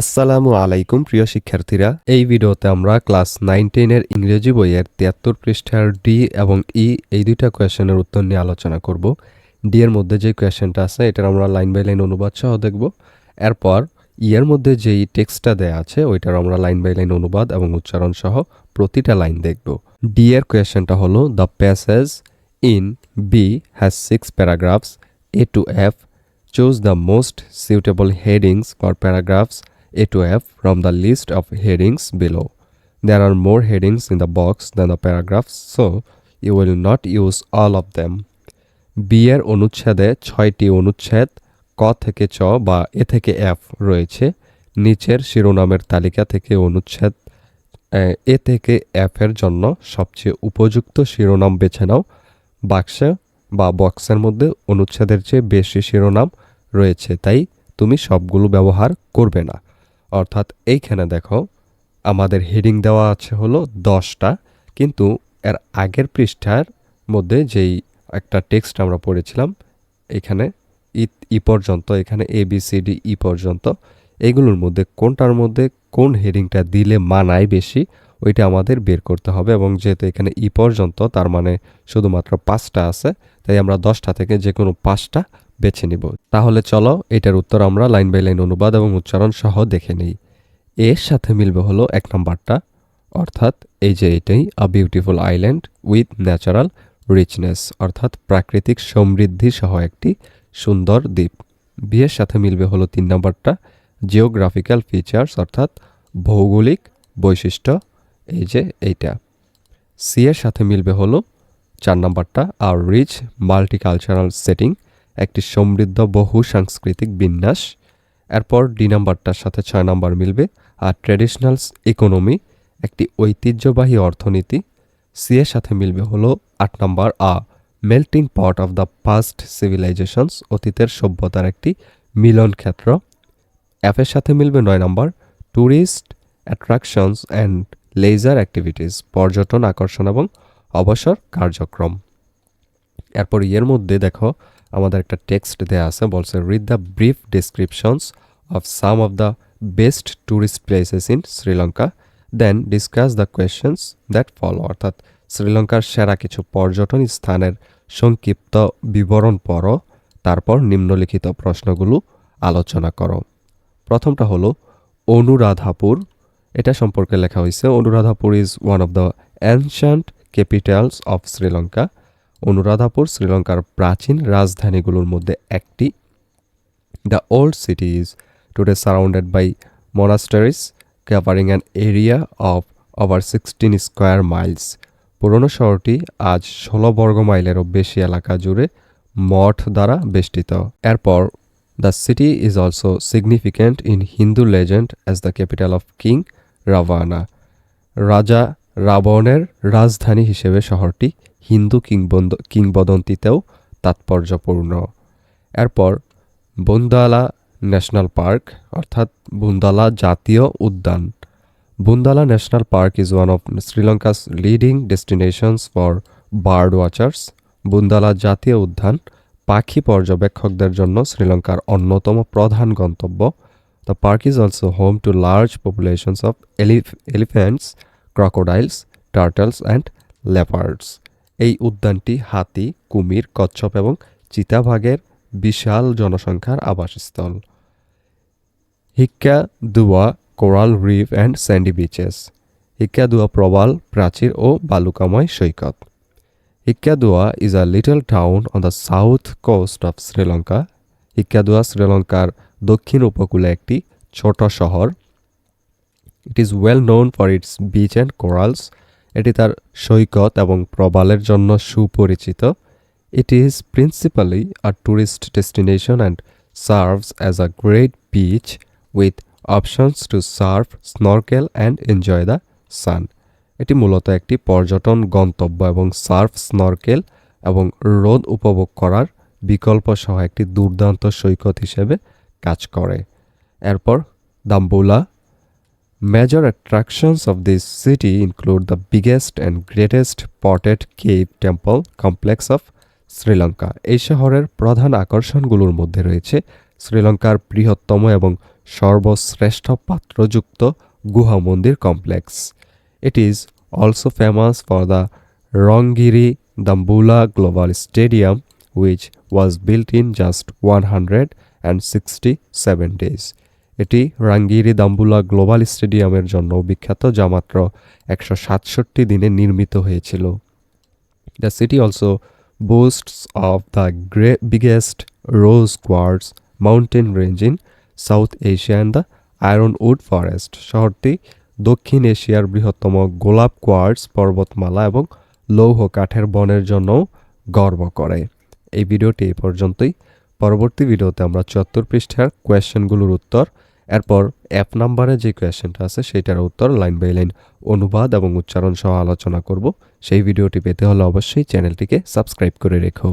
আসসালামু আলাইকুম, প্রিয় শিক্ষার্থীরা। এই ভিডিওতে আমরা ক্লাস নাইন টেনের ইংরেজি বইয়ের তিয়াত্তর পৃষ্ঠার ডি এবং ই এই দুইটা কোয়েশনের উত্তর নিয়ে আলোচনা করব। ডি এর মধ্যে যে কোয়েশনটা আছে, এটার আমরা লাইন বাই লাইন অনুবাদ সহ দেখব। এরপর ই এর মধ্যে যেই টেক্সটটা দেয়া আছে, ওইটার আমরা লাইন বাই লাইন অনুবাদ এবং উচ্চারণ সহ প্রতিটা লাইন দেখব। ডি এর কোয়েশনটা হলো the passage in B has six paragraphs A to F choose the most suitable headings for paragraphs A to F from the list of headings below. There are more headings in the box than the paragraphs, so you will not use all of them. B এর অনুচ্ছেদে ছয়টি অনুচ্ছেদ ক থেকে চ বা এ থেকে F রয়েছে নিচের শিরোনামের তালিকা থেকে অনুচ্ছেদ এ থেকে এফ এর জন্য সবচেয়ে উপযুক্ত শিরোনাম বেছে নাও বাক্সে বা বক্সের মধ্যে অনুচ্ছেদের চেয়ে বেশি শিরোনাম রয়েছে তাই তুমি সবগুলো ব্যবহার করবে না অর্থাৎ এইখানে দেখো, আমাদের হেডিং দেওয়া আছে হলো দশটা, কিন্তু এর আগের পৃষ্ঠার মধ্যে যেই একটা টেক্সট আমরা পড়েছিলাম, এখানে ই পর্যন্ত, এখানে A B C D E পর্যন্ত, এগুলোর মধ্যে কোনটার মধ্যে কোন হেডিংটা দিলে মানায় বেশি, ওইটা আমাদের বের করতে হবে এবং যেহেতু এখানে ই পর্যন্ত, তার মানে শুধুমাত্র পাঁচটা আছে, তাই আমরা দশটা থেকে যে কোনো পাঁচটা বেছে নিব। তাহলে চলো, এটার উত্তর আমরা লাইন বাই লাইন অনুবাদ এবং উচ্চারণ সহ দেখে নিই। এর সাথে মিলবে হলো এক নম্বরটা, অর্থাৎ এই যে এটাই a beautiful island with natural richness অর্থাৎ প্রাকৃতিক সমৃদ্ধি সহ একটি সুন্দর দ্বীপ। বিয়ের সাথে মিলবে হলো তিন নম্বরটা জিওগ্রাফিক্যাল ফিচার্স অর্থাৎ ভৌগোলিক বৈশিষ্ট্য, এই যে এইটা। সি এর সাথে মিলবে হলো চার নম্বরটা আর রিচ মাল্টিকালচারাল সেটিং একটি সমৃদ্ধ বহু সাংস্কৃতিক বিন্যাস। এরপর ডি নাম্বারটার সাথে ছয় নাম্বার মিলবে। আর ট্র্যাডিশনাল ইকোনমি, একটি ঐতিহ্যবাহী অর্থনীতি। সি এর সাথে মিলবে হলো আট number a, melting pot of the past civilisations, অতীতের সভ্যতার একটি মিলন ক্ষেত্র। এফ এর সাথে মিলবে নয় number tourist attractions and leisure activities, পর্যটন আকর্ষণ এবং অবসর কার্যক্রম। এরপর এর মধ্যে দেখো আমাদের একটা টেক্সট দেয়া আছে, বলছে read the brief descriptions of some of the best tourist places in Sri Lanka then discuss the questions that follow অর্থাৎ শ্রীলঙ্কার সেরা কিছু পর্যটন স্থানের সংক্ষিপ্ত বিবরণ পড়ো, তারপর নিম্নলিখিত প্রশ্নগুলো আলোচনা করো। প্রথমটা হলো, অনুরাধাপুর এটা সম্পর্কে লেখা হয়েছে। Anuradhapura is one of the ancient capitals of Sri Lanka Anuradhapura, শ্রীলঙ্কার প্রাচীন রাজধানীগুলোর মধ্যে একটি। The old city is today surrounded by monasteries, covering an area of over sixteen square miles পুরনো শহরটি আজ ষোলো বর্গ মাইলেরও বেশি এলাকা জুড়ে মঠ দ্বারা বেষ্টিত। এরপর the city is also significant in Hindu legend as the capital of king Ravana রাজা রাবণের রাজধানী হিসেবে শহরটি। হিন্দু কিংবদ কিংবদন্তিতেও তাৎপর্যপূর্ণ। এরপর বুন্দালা ন্যাশনাল পার্ক, অর্থাৎ বুন্দালা জাতীয় উদ্যান। Bundala national park is one of Sri Lanka's leading destinations for bird watchers Bundala জাতীয় উদ্যান পাখি পর্যবেক্ষকদের জন্য শ্রীলঙ্কার অন্যতম প্রধান গন্তব্য। The park is also home to large populations of eleph elephants crocodiles turtles and leopards এই উদ্যানটি হাতি, কুমির, কচ্ছপ এবং চিতাভাগের বিশাল জনসংখ্যার আবাসস্থল। Hikkaduwa, coral reef and sandy beaches. Hikkaduwa প্রবাল, প্রাচীর ও বালুকাময় সৈকত। Hikkaduwa is a little town on the south coast of Sri Lanka. Hikkaduwa শ্রীলঙ্কার দক্ষিণ উপকূলে একটি ছোট শহর। It is well known for its beach and corals. এটি তার সৈকত এবং প্রবালের জন্য সুপরিচিত। It is principally a tourist destination and serves as a great beach with options to surf snorkel and enjoy the sun এটি মূলত একটি পর্যটন গন্তব্য এবং সার্ফ স্নরকেল এবং রোদ উপভোগ করার বিকল্প সহ একটি দুর্দান্ত সৈকত হিসেবে কাজ করে। এরপর Dambulla Major attractions of this city include the biggest and greatest potted cave temple complex of Sri Lanka এই শহরের প্রধান আকর্ষণগুলোর মধ্যে রয়েছে শ্রীলঙ্কার বৃহত্তম এবং সর্বশ্রেষ্ঠ পাত্রযুক্ত গুহা মন্দির complex. It is also famous for the Rangiri Dambulla global stadium which was built in just one hundred এটি রাঙ্গিরি দাম্বুলা গ্লোবাল স্টেডিয়ামের জন্য বিখ্যাত যা মাত্র একশো সাতষট্টি দিনে নির্মিত হয়েছিল। The city also boasts of the great, biggest rose quartz mountain range in south Asia and the ironwood forest শহরটি দক্ষিণ এশিয়ার বৃহত্তম গোলাপ কোয়ার্টস পর্বতমালা এবং লৌহ কাঠের বনের জন্য গর্ব করে। এই ভিডিওটি এই পর্যন্তই। পরবর্তী ভিডিওতে আমরা চুয়াত্তর পৃষ্ঠার কোয়েশ্চেনগুলোর উত্তর এরপর অ্যাপ নাম্বারে যে কোয়েশ্চেনটা আছে সেটার উত্তর লাইন বাই লাইন অনুবাদ এবং উচ্চারণ সহ আলোচনা করব। সেই ভিডিওটি পেতে হলে অবশ্যই চ্যানেলটিকে সাবস্ক্রাইব করে রেখো।